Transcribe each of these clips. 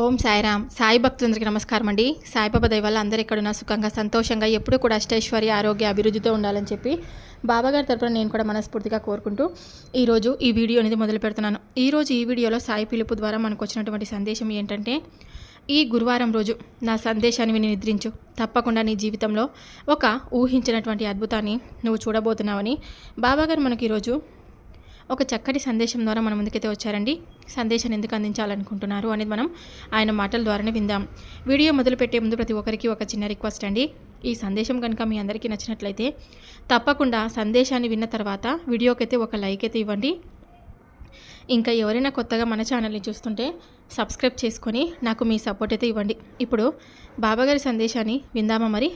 ఓం సాయిరామ్. సాయి భక్తులందరికీ నమస్కారం అండి సాయిబాబా దయ వల్ల అందరూ ఎక్కడున్నా సుఖంగా సంతోషంగా ఎప్పుడూ కూడా అష్టైశ్వర్య ఆరోగ్య అభివృద్ధితో ఉండాలని చెప్పి బాబాగారి తరపున నేను కూడా మనస్ఫూర్తిగా కోరుకుంటూ ఈరోజు ఈ వీడియో అనేది మొదలు పెడుతున్నాను. ఈరోజు ఈ వీడియోలో సాయి పిలుపు ద్వారా మనకు వచ్చినటువంటి సందేశం ఏంటంటే ఈ గురువారం రోజు నా సందేశాన్ని విని నిద్రించు. తప్పకుండా నీ జీవితంలో ఒక ఊహించినటువంటి అద్భుతాన్ని నువ్వు చూడబోతున్నావని బాబాగారు మనకి ఈరోజు ఒక చక్కటి సందేశం ద్వారా మన ముందుకైతే వచ్చారండి. సందేశాన్ని ఎందుకు అందించాలనుకుంటున్నారు అనేది మనం ఆయన మాటల ద్వారానే విందాం. వీడియో మొదలుపెట్టే ముందు ప్రతి ఒక్కరికి ఒక చిన్న రిక్వెస్ట్ అండి. ఈ సందేశం కనుక మీ అందరికీ నచ్చినట్లయితే తప్పకుండా సందేశాన్ని విన్న తర్వాత వీడియోకైతే ఒక లైక్ అయితే ఇవ్వండి. ఇంకా ఎవరైనా కొత్తగా మన ఛానల్ని చూస్తుంటే సబ్స్క్రైబ్ చేసుకొని నాకు మీ సపోర్ట్ అయితే ఇవ్వండి. ఇప్పుడు బాబాగారి సందేశాన్ని విందామా మరి?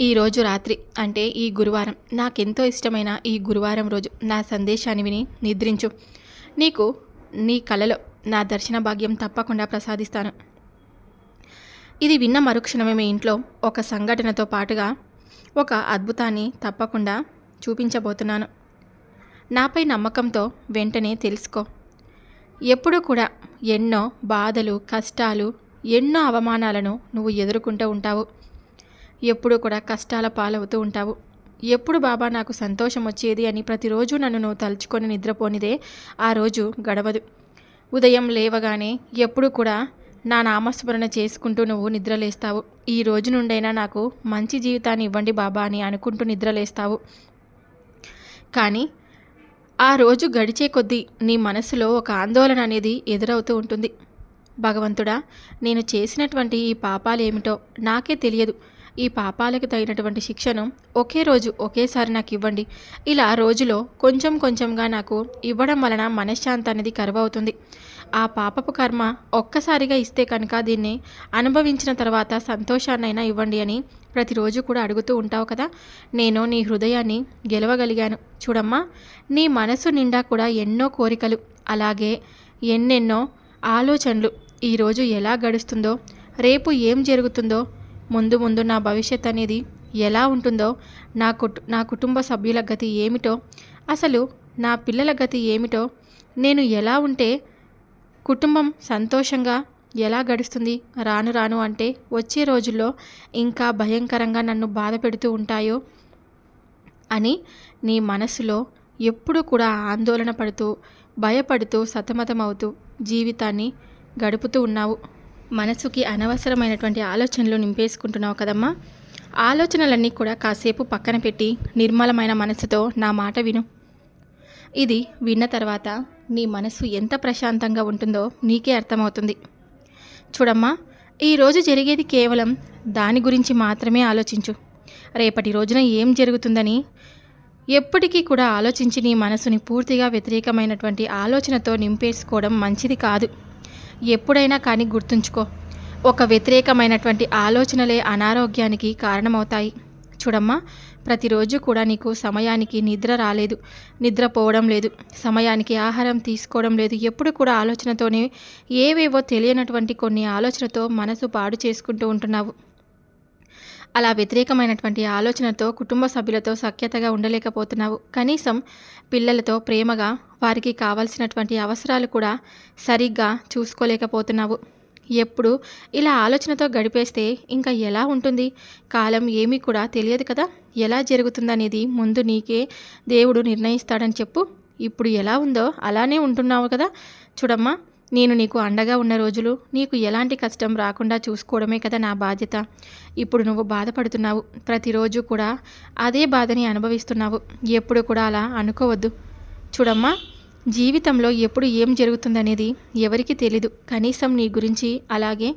ఈరోజు రాత్రి అంటే ఈ గురువారం. నాకెంతో ఇష్టమైన ఈ గురువారం రోజు. నా సందేశాన్ని విని నిద్రించు. నీకు నీ కలలో నా దర్శన భాగ్యం తప్పకుండా ప్రసాదిస్తాను. ఇది విన్న మరుక్షణమే మీ ఇంట్లో ఒక సంఘటనతో పాటుగా ఒక అద్భుతాన్ని తప్పకుండా చూపించబోతున్నాను. నాపై నమ్మకంతో వెంటనే తెలుసుకో. ఎప్పుడూ కూడా ఎన్నో బాధలు కష్టాలు ఎన్నో అవమానాలను నువ్వు ఎదుర్కొంటూ ఉంటావు. ఎప్పుడూ కూడా కష్టాల పాలవుతూ ఉంటావు. ఎప్పుడు బాబా నాకు సంతోషం వచ్చేది అని ప్రతిరోజు నన్ను నువ్వు తలుచుకొని నిద్రపోనిదే ఆ రోజు గడవదు. ఉదయం లేవగానే ఎప్పుడు కూడా నా నామస్మరణ చేసుకుంటూ నువ్వు నిద్రలేస్తావు. ఈ రోజు నుండైనా నాకు మంచి జీవితాన్ని ఇవ్వండి బాబా అని అనుకుంటూ నిద్రలేస్తావు. కానీ ఆ రోజు గడిచే కొద్దీ నీ మనసులో ఒక ఆందోళన అనేది ఎదురవుతూ ఉంటుంది. భగవంతుడా నేను చేసినటువంటి ఈ పాపాలు ఏమిటో నాకే తెలియదు. ఈ పాపాలకు తగినటువంటి శిక్షను ఒకే రోజు ఒకేసారి నాకు ఇవ్వండి. ఇలా రోజులో కొంచెం కొంచెంగా నాకు ఇవ్వడం వలన మనశ్శాంతి అనేది కరువవుతుంది. ఆ పాపపు కర్మ ఒక్కసారిగా ఇస్తే కనుక దీన్ని అనుభవించిన తర్వాత సంతోషాన్నైనా ఇవ్వండి అని ప్రతిరోజు కూడా అడుగుతూ ఉంటావు కదా? నేను నీ హృదయాన్ని గెలవగలిగాను. చూడమ్మా నీ మనసు నిండా కూడా ఎన్నో కోరికలు అలాగే ఎన్నెన్నో ఆలోచనలు ఈరోజు ఎలా గడుస్తుందో రేపు ఏం జరుగుతుందో ముందు ముందు నా భవిష్యత్ అనేది ఎలా ఉంటుందో నా కుటు నా కుటుంబ సభ్యుల గతి ఏమిటో అసలు నా పిల్లల గతి ఏమిటో నేను ఎలా ఉంటే కుటుంబం సంతోషంగా ఎలా గడుస్తుంది రాను రాను అంటే వచ్చే రోజుల్లో ఇంకా భయంకరంగా నన్ను బాధ పెడుతూ ఉంటాయో అని నీ మనసులో ఎప్పుడు కూడా ఆందోళన పడుతూ భయపడుతూ సతమతమవుతూ జీవితాన్ని గడుపుతూ ఉన్నావు. మనసుకి అనవసరమైనటువంటి ఆలోచనలు నింపేసుకుంటున్నావు కదమ్మా. ఆలోచనలన్నీ కూడా కాసేపు పక్కన పెట్టి నిర్మలమైన మనసుతో నా మాట విను. ఇది విన్న తర్వాత నీ మనసు ఎంత ప్రశాంతంగా ఉంటుందో నీకే అర్థమవుతుంది. చూడమ్మా ఈరోజు జరిగేది కేవలం దాని గురించి మాత్రమే ఆలోచించు. రేపటి రోజున ఏం జరుగుతుందని ఎప్పటికీ కూడా ఆలోచించి నీ మనసుని పూర్తిగా వ్యతిరేకమైనటువంటి ఆలోచనతో నింపేసుకోవడం మంచిది కాదు. ఎప్పుడైనా కానీ గుర్తుంచుకో. ఒక వ్యతిరేకమైనటువంటి ఆలోచనలే అనారోగ్యానికి కారణమవుతాయి. చూడమ్మా ప్రతిరోజు కూడా నీకు సమయానికి నిద్ర రాలేదు. నిద్రపోవడం లేదు. సమయానికి ఆహారం తీసుకోవడం లేదు. ఎప్పుడు కూడా ఆలోచనతోనే ఏవేవో తెలియనటువంటి కొన్ని ఆలోచనతో మనసు పాడు చేసుకుంటూ ఉంటున్నావు. అలా వ్యతిరేకమైనటువంటి ఆలోచనతో కుటుంబ సభ్యులతో సఖ్యతగా ఉండలేకపోతున్నావు. కనీసం పిల్లలతో ప్రేమగా వారికి కావాల్సినటువంటి అవసరాలు కూడా సరిగ్గా చూసుకోలేకపోతున్నావు. ఎప్పుడు ఇలా ఆలోచనతో గడిపేస్తే ఇంకా ఎలా ఉంటుంది? కాలం ఏమీ కూడా తెలియదు కదా. ఎలా జరుగుతుందనేది ముందు నీకే దేవుడు నిర్ణయిస్తాడని చెప్పు. ఇప్పుడు ఎలా ఉందో అలానే ఉంటున్నావు కదా. చూడమ్మా నేను నీకు అండగా ఉన్న రోజులు నీకు ఎలాంటి కష్టం రాకుండా చూసుకోవడమే కదా నా బాధ్యత. ఇప్పుడు నువ్వు బాధపడుతున్నావు. ప్రతిరోజు కూడా అదే బాధని అనుభవిస్తున్నావు. ఎప్పుడు కూడా అలా అనుకోవద్దు. చూడమ్మా జీవితంలో ఎప్పుడు ఏం జరుగుతుందనేది ఎవరికి తెలీదు. కనీసం నీ గురించి అలాగే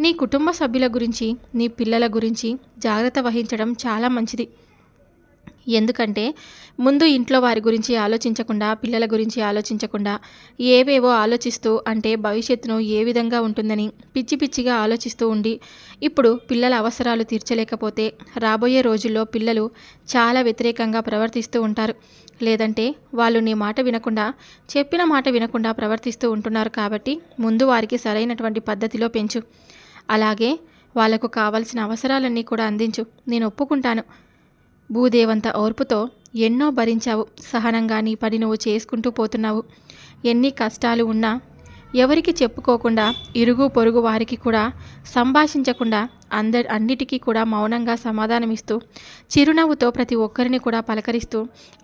నీ కుటుంబ సభ్యుల గురించి నీ పిల్లల గురించి జాగ్రత్త వహించడం చాలా మంచిది. ఎందుకంటే ముందు ఇంట్లో వారి గురించి ఆలోచించకుండా పిల్లల గురించి ఆలోచించకుండా ఏవేవో ఆలోచిస్తూ అంటే భవిష్యత్తును ఏ విధంగా ఉంటుందని పిచ్చి పిచ్చిగా ఆలోచిస్తూ ఉండి ఇప్పుడు పిల్లల అవసరాలు తీర్చలేకపోతే రాబోయే రోజుల్లో పిల్లలు చాలా వ్యతిరేకంగా ప్రవర్తిస్తూ ఉంటారు. లేదంటే వాళ్ళు నీ మాట వినకుండా చెప్పిన మాట వినకుండా ప్రవర్తిస్తూ ఉంటున్నారు కాబట్టి ముందు వారికి సరైనటువంటి పద్ధతిలో పెంచు. అలాగే వాళ్ళకు కావాల్సిన అవసరాలన్నీ కూడా అందించు. నేను ఒప్పుకుంటాను. భూదేవంత ఓర్పుతో ఎన్నో భరించావు. సహనంగా నీ పని నువ్వు చేసుకుంటూ పోతున్నావు. ఎన్ని కష్టాలు ఉన్నా ఎవరికి చెప్పుకోకుండా ఇరుగు పొరుగు వారికి కూడా సంభాషించకుండా అందరి అన్నిటికీ కూడా మౌనంగా సమాధానమిస్తూ చిరునవ్వుతో ప్రతి ఒక్కరిని కూడా పలకరిస్తూ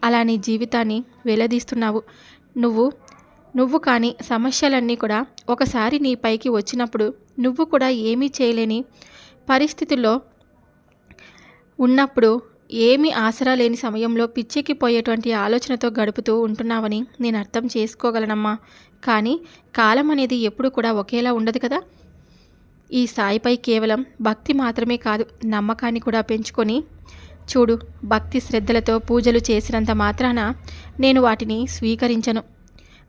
అలా నీ జీవితాన్ని వెలదీస్తున్నావు. నువ్వు నువ్వు కానీ సమస్యలన్నీ కూడా ఒకసారి నీ పైకి వచ్చినప్పుడు నువ్వు కూడా ఏమీ చేయలేని పరిస్థితుల్లో ఉన్నప్పుడు ఏమీ ఆసరా లేని సమయంలో పిచ్చెక్కిపోయేటువంటి ఆలోచనతో గడుపుతూ ఉంటున్నావని నేను అర్థం చేసుకోగలనమ్మా. కానీ కాలం అనేది ఎప్పుడు కూడా ఒకేలా ఉండదు కదా? ఈ సాయిపై కేవలం భక్తి మాత్రమే కాదు నమ్మకాన్ని కూడా పెంచుకొని చూడు భక్తి శ్రద్ధలతో పూజలు చేసినంత మాత్రాన నేను వాటిని స్వీకరించను.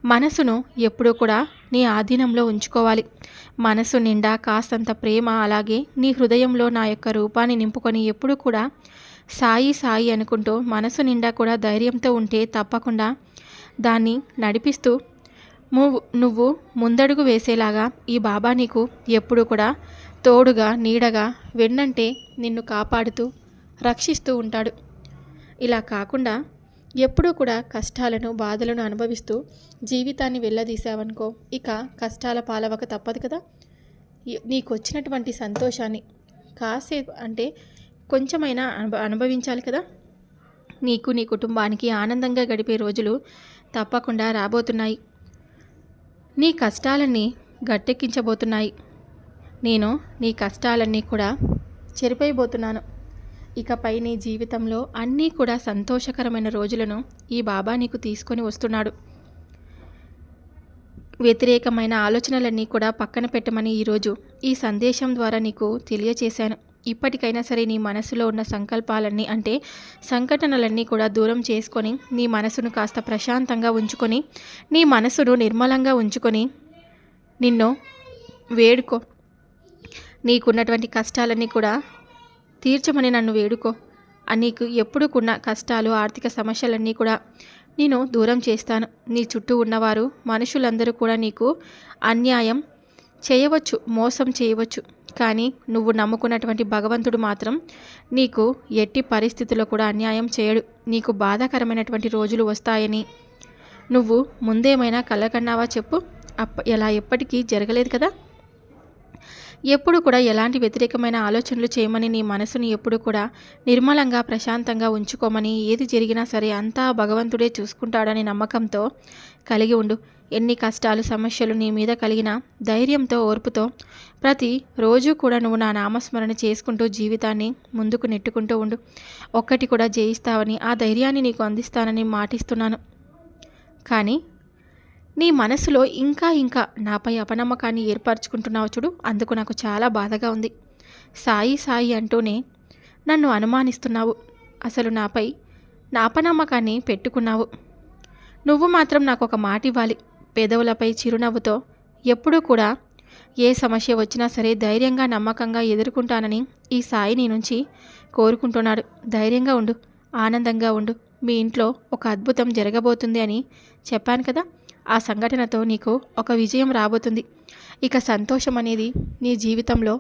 మనసును ఎప్పుడూ కూడా నీ ఆధీనంలో ఉంచుకోవాలి. మనసు నిండా కాస్తంత ప్రేమ అలాగే నీ హృదయంలో నా యొక్క రూపాన్ని నింపుకొని ఎప్పుడూ కూడా సాయి సాయి అనుకుంటూ మనసు నిండా కూడా ధైర్యంతో ఉంటే తప్పకుండా దాన్ని నడిపిస్తూ నువ్వు నువ్వు ముందడుగు వేసేలాగా ఈ బాబా నీకు ఎప్పుడు కూడా తోడుగా నీడగా వెన్నంటే నిన్ను కాపాడుతూ రక్షిస్తూ ఉంటాడు. ఇలా కాకుండా ఎప్పుడూ కూడా కష్టాలను బాధలను అనుభవిస్తూ జీవితాన్ని వెళ్ళదీసావనుకో ఇక కష్టాల పాలవక తప్పదు కదా? నీకు వచ్చినటువంటి సంతోషాన్ని కాసేపు అంటే కొంచెమైనా అనుభ అనుభవించాలి కదా? నీకు నీ కుటుంబానికి ఆనందంగా గడిపే రోజులు తప్పకుండా రాబోతున్నాయి. నీ కష్టాలన్నీ గట్టెక్కించబోతున్నాయి. నేను నీ కష్టాలన్నీ కూడా చెరిపోయబోతున్నాను. ఇకపై నీ జీవితంలో అన్నీ కూడా సంతోషకరమైన రోజులను ఈ బాబా నీకు తీసుకొని వస్తున్నాడు. వ్యతిరేకమైన ఆలోచనలన్నీ కూడా పక్కన పెట్టమని ఈరోజు ఈ సందేశం ద్వారా నీకు తెలియచేశాను. ఇప్పటికైనా సరే నీ మనసులో ఉన్న సంకల్పాలన్నీ అంటే సంఘటనలన్నీ కూడా దూరం చేసుకొని నీ మనసును కాస్త ప్రశాంతంగా ఉంచుకొని నీ మనసును నిర్మలంగా ఉంచుకొని నిన్ను వేడుకో. నీకున్నటువంటి కష్టాలన్నీ కూడా తీర్చమని నన్ను వేడుకో. నీకు ఎప్పుడుకున్న కష్టాలు ఆర్థిక సమస్యలన్నీ కూడా నేను దూరం చేస్తాను. నీ చుట్టూ ఉన్నవారు మనుషులందరూ కూడా నీకు అన్యాయం చేయవచ్చు మోసం చేయవచ్చు. కానీ నువ్వు నమ్ముకున్నటువంటి భగవంతుడు మాత్రం నీకు ఎట్టి పరిస్థితుల్లో కూడా అన్యాయం చేయడు. నీకు బాధాకరమైనటువంటి రోజులు వస్తాయని. నువ్వు ముందేమైనా కలకన్నావా చెప్పు. అప్ప ఎలా ఎప్పటికీ జరగలేదు కదా? ఎప్పుడు కూడా ఎలాంటి వ్యతిరేకమైన ఆలోచనలు చేయమని నీ మనసుని ఎప్పుడు కూడా నిర్మలంగా ప్రశాంతంగా ఉంచుకోమని ఏది జరిగినా సరే అంతా భగవంతుడే చూసుకుంటాడనే నమ్మకంతో కలిగి ఉండు. ఎన్ని కష్టాలు సమస్యలు నీ మీద కలిగిన ధైర్యంతో ఓర్పుతో ప్రతి రోజు కూడా నువ్వు నా నామస్మరణ చేసుకుంటూ జీవితాన్ని ముందుకు నెట్టుకుంటూ ఉండు. ఒక్కటి కూడా జయిస్తావని ఆ ధైర్యాన్ని నీకు అందిస్తానని మాటిస్తున్నాను. కానీ నీ మనసులో ఇంకా ఇంకా నాపై అపనమ్మకాన్ని ఏర్పరచుకుంటున్నావు చూడు అందుకు నాకు చాలా బాధగా ఉంది. సాయి సాయి అంటూనే నన్ను అనుమానిస్తున్నావు. అసలు నాపై నా అపనమ్మకాన్ని పెట్టుకున్నావు. నువ్వు మాత్రం నాకు ఒక మాట ఇవ్వాలి పెదవులపై చిరునవ్వుతో ఎప్పుడూ కూడా ఏ సమస్య వచ్చినా సరే ధైర్యంగా నమ్మకంగా ఎదుర్కొంటానని ఈ సాయి నీ నుంచి కోరుకుంటున్నాడు. ధైర్యంగా ఉండు ఆనందంగా ఉండు. మీ ఇంట్లో ఒక అద్భుతం జరగబోతుంది అని చెప్పాను కదా. ఆ సంఘటనతో నీకు ఒక విజయం రాబోతుంది. ఇక సంతోషం అనేది నీ జీవితంలో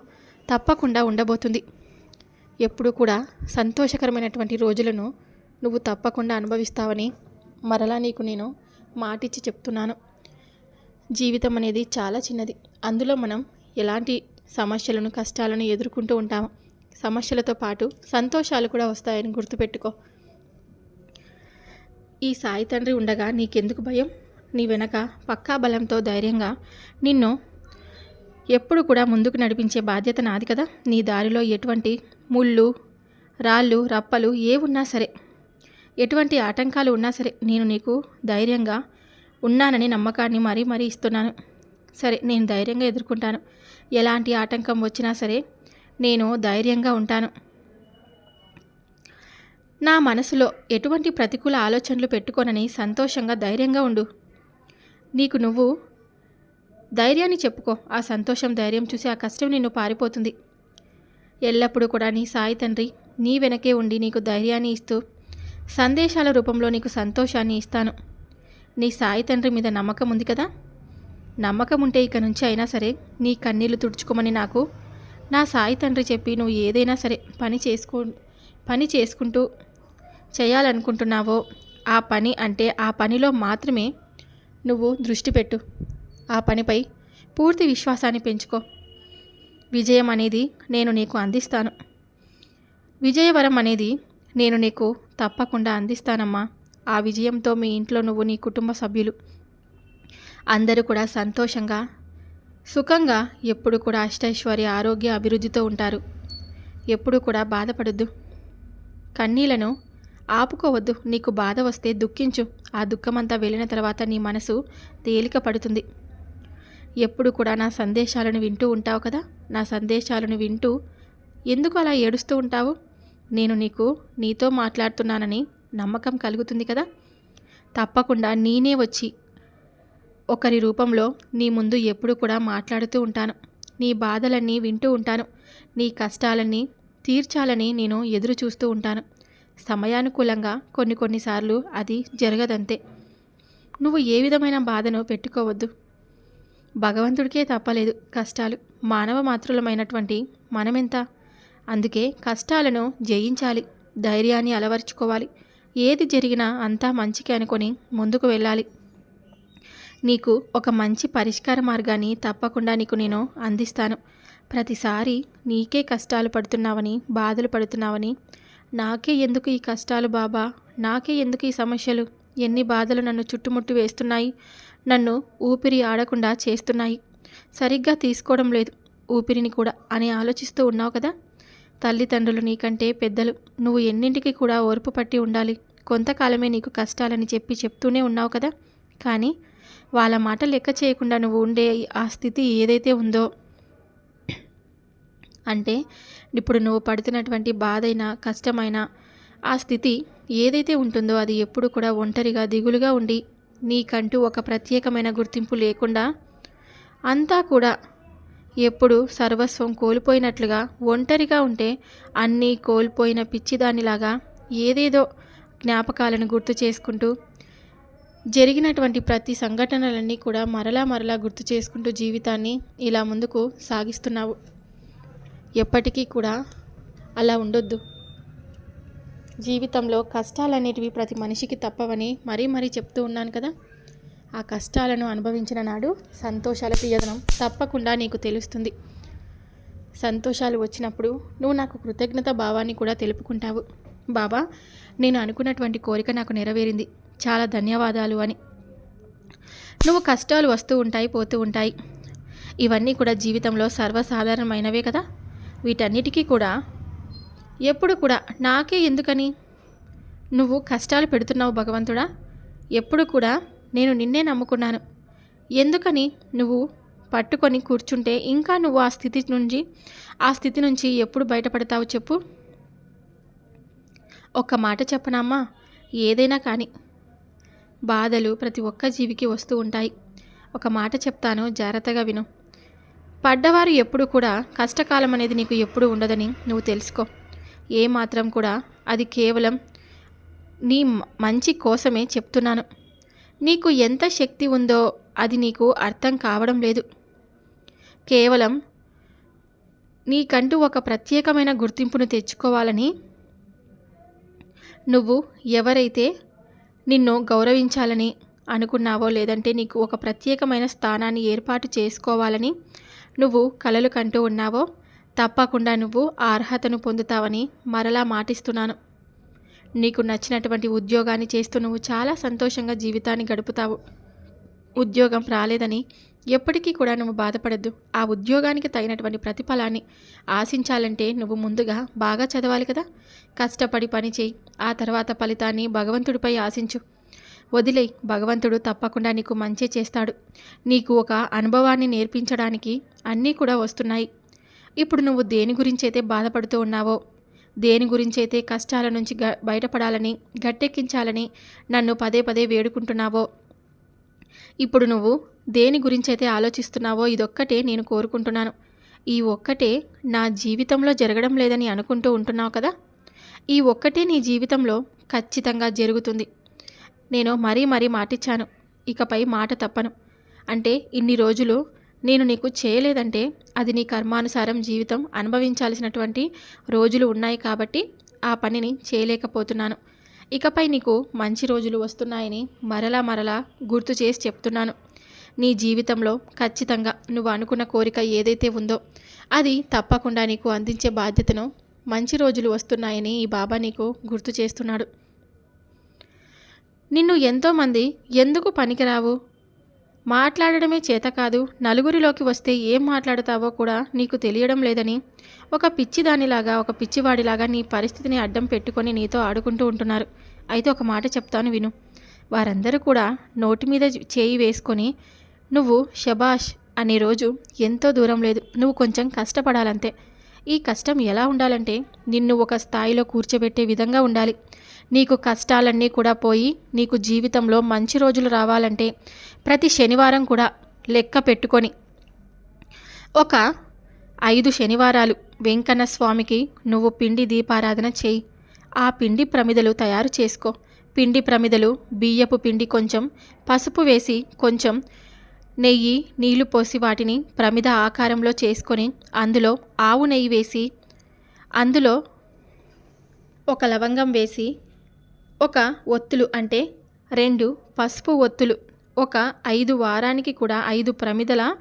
తప్పకుండా ఉండబోతుంది. ఎప్పుడు కూడా సంతోషకరమైనటువంటి రోజులను నువ్వు తప్పకుండా అనుభవిస్తావని మరలా నీకు నేను మాటిచ్చి చెప్తున్నాను. జీవితం అనేది చాలా చిన్నది. అందులో మనం ఎలాంటి సమస్యలను కష్టాలను ఎదుర్కొంటూ ఉంటాము సమస్యలతో పాటు సంతోషాలు కూడా వస్తాయని గుర్తుపెట్టుకో. ఈ సాయి తండ్రి ఉండగా నీకెందుకు భయం? నీ వెనక పక్కా బలంతో ధైర్యంగా నిన్ను ఎప్పుడు కూడా ముందుకు నడిపించే బాధ్యత నాది కదా. నీ దారిలో ఎటువంటి ముళ్ళు రాళ్ళు రప్పలు ఏ ఉన్నా సరే ఎటువంటి ఆటంకాలు ఉన్నా సరే నేను నీకు ధైర్యంగా ఉన్నానని నమ్మకాన్ని మరీ మరీ ఇస్తున్నాను. సరే నేను ధైర్యంగా ఎదుర్కొంటాను. ఎలాంటి ఆటంకం వచ్చినా సరే నేను ధైర్యంగా ఉంటాను. నా మనసులో ఎటువంటి ప్రతికూల ఆలోచనలు పెట్టుకోనని సంతోషంగా ధైర్యంగా ఉండు. నీకు నువ్వు ధైర్యాన్ని చెప్పుకో. ఆ సంతోషం ధైర్యం చూసి ఆ కష్టం నిన్ను పారిపోతుంది. ఎల్లప్పుడూ కూడా నీ సాయి తండ్రి నీ వెనకే ఉండి నీకు ధైర్యాన్ని ఇస్తూ సందేశాల రూపంలో నీకు సంతోషాన్ని ఇస్తాను. నీ సాయి తండ్రి మీద నమ్మకం ఉంది కదా? నమ్మకం ఉంటే ఇక నుంచి అయినా సరే నీ కన్నీళ్ళు తుడుచుకోమని నాకు నా సాయి తండ్రి చెప్పి నువ్వు ఏదైనా సరే పని చేసుకో పని చేసుకుంటూ చేయాలనుకుంటున్నావో ఆ పని అంటే ఆ పనిలో మాత్రమే నువ్వు దృష్టి పెట్టు. ఆ పనిపై పూర్తి విశ్వాసాన్ని పెంచుకో. విజయం అనేది నేను నీకు అందిస్తాను. విజయవరం అనేది నేను నీకు తప్పకుండా అందిస్తానమ్మా. ఆ విజయంతో మీ ఇంట్లో నువ్వు నీ కుటుంబ సభ్యులు అందరూ కూడా సంతోషంగా సుఖంగా ఎప్పుడు కూడా అష్టైశ్వర్య ఆరోగ్య అభివృద్ధితో ఉంటారు. ఎప్పుడు కూడా బాధపడద్దు. కన్నీళ్ళను ఆపుకోవద్దు. నీకు బాధ వస్తే దుఃఖించు. ఆ దుఃఖమంతా వెళ్ళిన తర్వాత నీ మనసు తేలిక పడుతుంది. ఎప్పుడు కూడా నా సందేశాలను వింటూ ఉంటావు కదా? నా సందేశాలను వింటూ ఎందుకు అలా ఏడుస్తూ ఉంటావు? నేను నీకు నీతో మాట్లాడుతున్నానని నమ్మకం కలుగుతుంది కదా? తప్పకుండా నేనే వచ్చి ఒకరి రూపంలో నీ ముందు ఎప్పుడు కూడా మాట్లాడుతూ ఉంటాను. నీ బాధలన్నీ వింటూ ఉంటాను. నీ కష్టాలన్నీ తీర్చాలని నేను ఎదురు చూస్తూ ఉంటాను. సమయానుకూలంగా కొన్ని కొన్నిసార్లు అది జరగదంతే. నువ్వు ఏ విధమైన బాధను పెట్టుకోవద్దు. భగవంతుడికే తప్పలేదు కష్టాలు. మానవ మాతృలమైనటువంటి మనమెంత? అందుకే కష్టాలను జయించాలి. ధైర్యాన్ని అలవర్చుకోవాలి. ఏది జరిగినా అంతా మంచికి అనుకొని ముందుకు వెళ్ళాలి. నీకు ఒక మంచి పరిష్కార మార్గాన్ని తప్పకుండా నీకు నేను అందిస్తాను. ప్రతిసారి నీకే కష్టాలు పడుతున్నావని బాధలు పడుతున్నావని నాకే ఎందుకు ఈ కష్టాలు బాబా? నాకే ఎందుకు ఈ సమస్యలు? ఎన్ని బాధలు నన్ను చుట్టుముట్టు వేస్తున్నాయి? నన్ను ఊపిరి ఆడకుండా చేస్తున్నాయి. సరిగ్గా తీసుకోవడం లేదు ఊపిరిని కూడా అని ఆలోచిస్తూ ఉన్నావు కదా? తల్లిదండ్రులు నీకంటే పెద్దలు. నువ్వు ఎన్నింటికి కూడా ఓర్పు పట్టి ఉండాలి. కొంతకాలమే నీకు కష్టాలని చెప్పి చెప్తూనే ఉన్నావు కదా. కానీ వాళ్ళ మాట లెక్క చేయకుండా నువ్వు ఉండే ఆ స్థితి ఏదైతే ఉందో అంటే ఇప్పుడు నువ్వు పడుతున్నటువంటి బాధైనా కష్టమైనా ఆ స్థితి ఏదైతే ఉంటుందో అది ఎప్పుడు కూడా ఒంటరిగా దిగులుగా ఉండి నీకంటూ ఒక ప్రత్యేకమైన గుర్తింపు లేకుండా అంతా కూడా ఎప్పుడు సర్వస్వం కోల్పోయినట్లుగా ఒంటరిగా ఉంటే అన్నీ కోల్పోయిన పిచ్చిదానిలాగా ఏదేదో జ్ఞాపకాలను గుర్తు చేసుకుంటూ జరిగినటువంటి ప్రతి సంఘటనలన్నీ కూడా మరలా మరలా గుర్తు చేసుకుంటూ జీవితాన్ని ఇలా ముందుకు సాగిస్తున్నావు. ఎప్పటికీ కూడా అలా ఉండొద్దు. జీవితంలో కష్టాలనేటివి ప్రతి మనిషికి తప్పవని మరీ మరీ చెప్తూ ఉన్నాను కదా. ఆ కష్టాలను అనుభవించిన నాడు సంతోషాల తీయదనం తప్పకుండా నీకు తెలుస్తుంది. సంతోషాలు వచ్చినప్పుడు నువ్వు నాకు కృతజ్ఞత భావాన్ని కూడా తెలుపుకుంటావు. బాబా నేను అనుకున్నటువంటి కోరిక నాకు నెరవేరింది. చాలా ధన్యవాదాలు అని. నువ్వు కష్టాలు వస్తూ ఉంటాయి పోతూ ఉంటాయి. ఇవన్నీ కూడా జీవితంలో సర్వసాధారణమైనవే కదా. వీటన్నిటికీ కూడా ఎప్పుడు కూడా నాకే ఎందుకని? నువ్వు కష్టాలు పెడుతున్నావు భగవంతుడా? ఎప్పుడు కూడా నేను నిన్నే నమ్ముకున్నాను. ఎందుకని? నువ్వు పట్టుకొని కూర్చుంటే ఇంకా నువ్వు ఆ స్థితి నుంచి ఆ స్థితి నుంచి ఎప్పుడు బయటపడతావు చెప్పు. ఒక్క మాట చెప్పనమ్మా ఏదైనా కానీ. బాధలు ప్రతి ఒక్క జీవికి వస్తూ ఉంటాయి. ఒక మాట చెప్తాను జాగ్రత్తగా విను. పడ్డవారు ఎప్పుడు కూడా కష్టకాలం అనేది నీకు ఎప్పుడు ఉండదని నువ్వు తెలుసుకో. ఏ మాత్రం కూడా అది కేవలం నీ మంచి కోసమే చెప్తున్నాను. నీకు ఎంత శక్తి ఉందో అది నీకు అర్థం కావడం లేదు. కేవలం నీకంటూ ఒక ప్రత్యేకమైన గుర్తింపును తెచ్చుకోవాలని నువ్వు ఎవరైతే నిన్ను గౌరవించాలని అనుకున్నావో లేదంటే నీకు ఒక ప్రత్యేకమైన స్థానాన్ని ఏర్పాటు చేసుకోవాలని నువ్వు కలలు కంటూ ఉన్నావో తప్పకుండా నువ్వు ఆ అర్హతను పొందుతావని మరలా మాటిస్తున్నాను. నీకు నచ్చినటువంటి ఉద్యోగాన్ని చేస్తూ నువ్వు చాలా సంతోషంగా జీవితాన్ని గడుపుతావు. ఉద్యోగం రాలేదని ఎప్పటికీ కూడా నువ్వు బాధపడద్దు. ఆ ఉద్యోగానికి తగినటువంటి ప్రతిఫలాన్ని ఆశించాలంటే నువ్వు ముందుగా బాగా చదవాలి కదా. కష్టపడి పని చేయి. ఆ తర్వాత ఫలితాన్ని భగవంతుడిపై ఆశించు. వదిలే భగవంతుడు తప్పకుండా నీకు మంచి చేస్తాడు. నీకు ఒక అనుభవాన్ని నేర్పించడానికి అన్నీ కూడా వస్తున్నాయి. ఇప్పుడు నువ్వు దేని గురించి అయితే బాధపడుతూ ఉన్నావో దేని గురించైతే కష్టాల నుంచి గ బయటపడాలని గట్టెక్కించాలని నన్ను పదే పదే వేడుకుంటున్నావో ఇప్పుడు నువ్వు దేని గురించి అయితే ఆలోచిస్తున్నావో ఇదొక్కటే నేను కోరుకుంటున్నాను. ఈ ఒక్కటే నా జీవితంలో జరగడం లేదని అనుకుంటూ ఉంటున్నావు కదా? ఈ ఒక్కటే నీ జీవితంలో ఖచ్చితంగా జరుగుతుంది. నేను మరీ మరీ మాటిచ్చాను. ఇకపై మాట తప్పను. అంటే ఇన్ని రోజులు నేను నీకు చేయలేదంటే అది నీ కర్మానుసారం జీవితం అనుభవించాల్సినటువంటి రోజులు ఉన్నాయి కాబట్టి ఆ పనిని చేయలేకపోతున్నాను. ఇకపై నీకు మంచి రోజులు వస్తున్నాయని మరలా మరలా గుర్తు చేసి చెప్తున్నాను. నీ జీవితంలో ఖచ్చితంగా నువ్వు అనుకున్న కోరిక ఏదైతే ఉందో అది తప్పకుండా నీకు అందించే బాధ్యతను మంచి రోజులు వస్తున్నాయని ఈ బాబా నీకు గుర్తు చేస్తున్నాడు. నిన్ను ఎంతోమంది ఎందుకు పనికిరావు? మాట్లాడడమే చేత కాదు నలుగురిలోకి వస్తే ఏం మాట్లాడతావో కూడా నీకు తెలియడం లేదని ఒక పిచ్చిదానిలాగా ఒక పిచ్చివాడిలాగా నీ పరిస్థితిని అడ్డం పెట్టుకొని నీతో ఆడుకుంటూ ఉంటున్నారు. అయితే ఒక మాట చెప్తాను విను. వారందరూ కూడా నోటి మీద చేయి వేసుకొని నువ్వు షబాష్ అనే రోజు ఎంతో దూరం లేదు. నువ్వు కొంచెం కష్టపడాలంతే. ఈ కష్టం ఎలా ఉండాలంటే నిన్ను ఒక స్థాయిలో కూర్చోబెట్టే విధంగా ఉండాలి. నీకు కష్టాలన్నీ కూడా పోయి నీకు జీవితంలో మంచి రోజులు రావాలంటే ప్రతి శనివారం కూడా లెక్క పెట్టుకొని ఒక ఐదు శనివారాలు వెంకన్న స్వామికి నువ్వు పిండి దీపారాధన చేయి. ఆ పిండి ప్రమిదలు తయారు చేసుకో. పిండి ప్రమిదలు బియ్యపు పిండి కొంచెం పసుపు వేసి కొంచెం నెయ్యి నీళ్ళు పోసి వాటిని ప్రమిద ఆకారంలో చేసుకొని అందులో ఆవు నెయ్యి వేసి అందులో ఒక లవంగం వేసి ఒక ఒత్తులు అంటే రెండు పసుపు ఒత్తులు ఒక ఐదు వారానికి కూడా ఐదు ప్రమిదల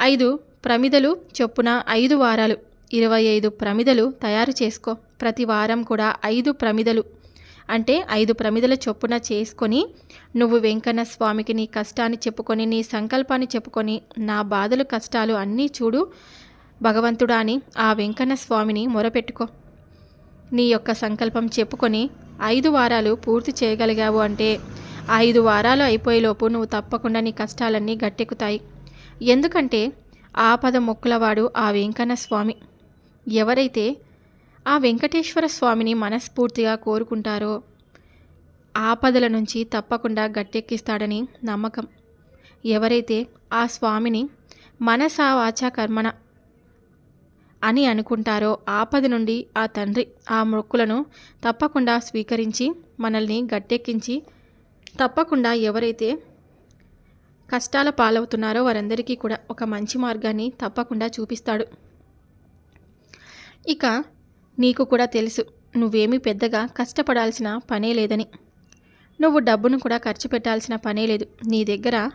ఐదు ప్రమిదలు చొప్పున ఐదు వారాలు ఇరవై ఐదు ప్రమిదలు తయారు చేసుకో. ప్రతి వారం కూడా ఐదు ప్రమిదలు అంటే ఐదు ప్రమిదల చొప్పున చేసుకొని నువ్వు వెంకన్న స్వామికి నీ కష్టాన్ని చెప్పుకొని నీ సంకల్పాన్ని చెప్పుకొని నా బాధలు కష్టాలు అన్నీ చూడు. భగవంతుడా అని ఆ వెంకన్న స్వామిని మొరపెట్టుకో. నీ యొక్క సంకల్పం చెప్పుకొని ఐదు వారాలు పూర్తి చేయగలిగావు అంటే ఐదు వారాలు అయిపోయేలోపు నువ్వు తప్పకుండా నీ కష్టాలన్నీ గట్టెక్కుతాయి. ఎందుకంటే ఆపద మొక్కులవాడు ఆ వెంకన్న స్వామి. ఎవరైతే ఆ వెంకటేశ్వర స్వామిని మనస్ఫూర్తిగా కోరుకుంటారో ఆపదల నుంచి తప్పకుండా గట్టెక్కిస్తాడని నమ్మకం. ఎవరైతే ఆ స్వామిని మనసా వాచా కర్మణ అని అనుకుంటారో ఆపద నుండి ఆ తండ్రి ఆ మొక్కులను తప్పకుండా స్వీకరించి మనల్ని గట్టెక్కించి తప్పకుండా ఎవరైతే కష్టాల పాలవుతున్నారో వారందరికీ కూడా ఒక మంచి మార్గాన్ని తప్పకుండా చూపిస్తాడు. ఇక నీకు కూడా తెలుసు నువ్వేమీ పెద్దగా కష్టపడాల్సిన పనే లేదని. నువ్వు డబ్బును కూడా ఖర్చు పెట్టాల్సిన పనే లేదు. నీ దగ్గర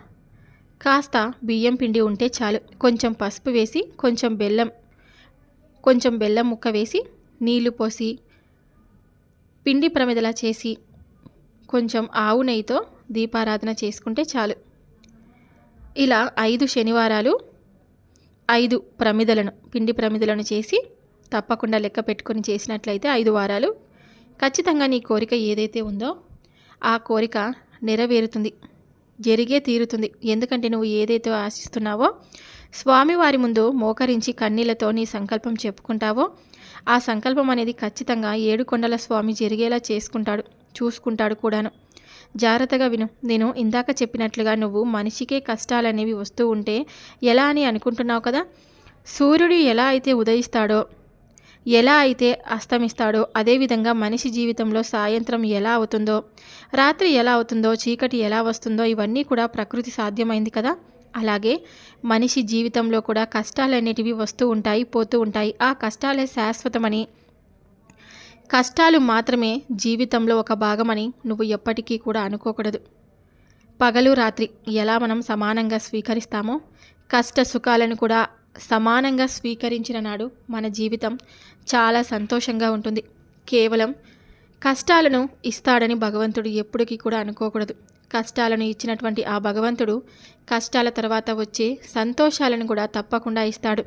కాస్త బియ్యం పిండి ఉంటే చాలు. కొంచెం పసుపు వేసి కొంచెం బెల్లం కొంచెం బెల్లం ముక్క వేసి నీళ్ళు పోసి పిండి ప్రమిదలా చేసి కొంచెం ఆవు నెయ్యితో దీపారాధన చేసుకుంటే చాలు. ఇలా ఐదు శనివారాలు ఐదు ప్రమిదలను పిండి ప్రమిదలను చేసి తప్పకుండా లెక్క పెట్టుకొని చేసినట్లయితే ఐదు వారాలు. ఖచ్చితంగా నీ కోరిక ఏదైతే ఉందో ఆ కోరిక నెరవేరుతుంది జరిగే తీరుతుంది. ఎందుకంటే నువ్వు ఏదైతే ఆశిస్తున్నావో స్వామివారి ముందు మోకరించి కన్నీళ్ళతో నీ సంకల్పం చెప్పుకుంటావో? ఆ సంకల్పం అనేది ఖచ్చితంగా ఏడుకొండల స్వామి జరిగేలా చేసుకుంటాడు చూసుకుంటాడు కూడాను. జాగ్రత్తగా విను నేను ఇందాక చెప్పినట్లుగా నువ్వు మనిషికే కష్టాలనేవి వస్తూ ఉంటే ఎలా అని అనుకుంటున్నావు కదా? సూర్యుడు ఎలా అయితే ఉదయిస్తాడో ఎలా అయితే అస్తమిస్తాడో అదేవిధంగా మనిషి జీవితంలో సాయంత్రం ఎలా అవుతుందో రాత్రి ఎలా అవుతుందో చీకటి ఎలా వస్తుందో ఇవన్నీ కూడా ప్రకృతి సాధ్యమైంది కదా? అలాగే మనిషి జీవితంలో కూడా కష్టాలు అనేటివి వస్తూ ఉంటాయి పోతూ ఉంటాయి. ఆ కష్టాలే శాశ్వతమని. కష్టాలు మాత్రమే జీవితంలో ఒక భాగమని నువ్వు ఎప్పటికీ కూడా అనుకోకూడదు. పగలు రాత్రి ఎలా మనం సమానంగా స్వీకరిస్తామో కష్ట సుఖాలను కూడా సమానంగా స్వీకరించిన నాడు మన జీవితం చాలా సంతోషంగా ఉంటుంది. కేవలం కష్టాలను ఇస్తాడని భగవంతుడు ఎప్పటికీ కూడా అనుకోకూడదు. కష్టాలను ఇచ్చినటువంటి ఆ భగవంతుడు కష్టాల తర్వాత వచ్చే సంతోషాలను కూడా తప్పకుండా ఇస్తాడు.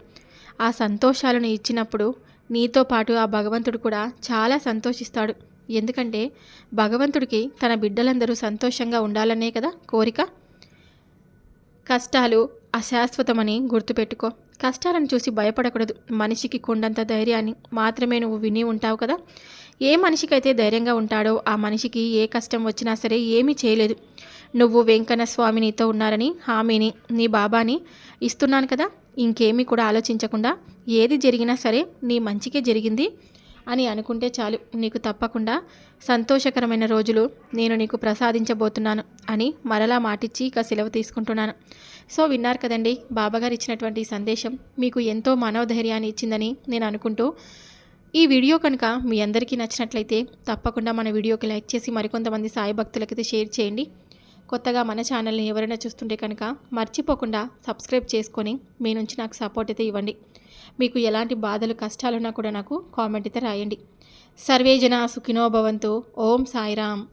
ఆ సంతోషాలను ఇచ్చినప్పుడు నీతో పాటు ఆ భగవంతుడు కూడా చాలా సంతోషిస్తాడు. ఎందుకంటే భగవంతుడికి తన బిడ్డలందరూ సంతోషంగా ఉండాలనే కదా కోరిక? కష్టాలు అశాశ్వతమని గుర్తుపెట్టుకో. కష్టాలను చూసి భయపడకూడదు. మనిషికి కొండంత ధైర్యాన్ని మాత్రమే నువ్వు విని ఉంటావు కదా? ఏ మనిషికైతే ధైర్యంగా ఉంటాడో ఆ మనిషికి ఏ కష్టం వచ్చినా సరే ఏమీ చేయలేదు. నువ్వు వెంకన్న స్వామి నీతో ఉన్నారని హామీని నీ బాబాని ఇస్తున్నాను కదా ఇంకేమీ కూడా ఆలోచించకుండా ఏది జరిగినా సరే నీ మంచికే జరిగింది అని అనుకుంటే చాలు. నీకు తప్పకుండా సంతోషకరమైన రోజులు నేను నీకు ప్రసాదించబోతున్నాను అని మరలా మాటిచ్చి ఇక సెలవు తీసుకుంటున్నాను. సో విన్నారు కదండి బాబాగారు ఇచ్చినటువంటి సందేశం మీకు ఎంతో మనోధైర్యాన్ని ఇచ్చిందని నేను అనుకుంటూ ఈ వీడియో కనుక మీ అందరికీ నచ్చినట్లయితే తప్పకుండా మన వీడియోకి లైక్ చేసి మరికొంతమంది సాయి భక్తులకైతే షేర్ చేయండి. కొత్తగా మన ఛానల్ని ఎవరైనా చూస్తుంటే కనుక మర్చిపోకుండా సబ్స్క్రైబ్ చేసుకొని మీ నుంచి నాకు సపోర్ట్ అయితే ఇవ్వండి. మీకు ఎలాంటి బాధలు కష్టాలున్నా కూడా నాకు కామెంట్ అయితే రాయండి. సర్వేజన సుఖినో భవంతు. ఓం సాయిరామ్.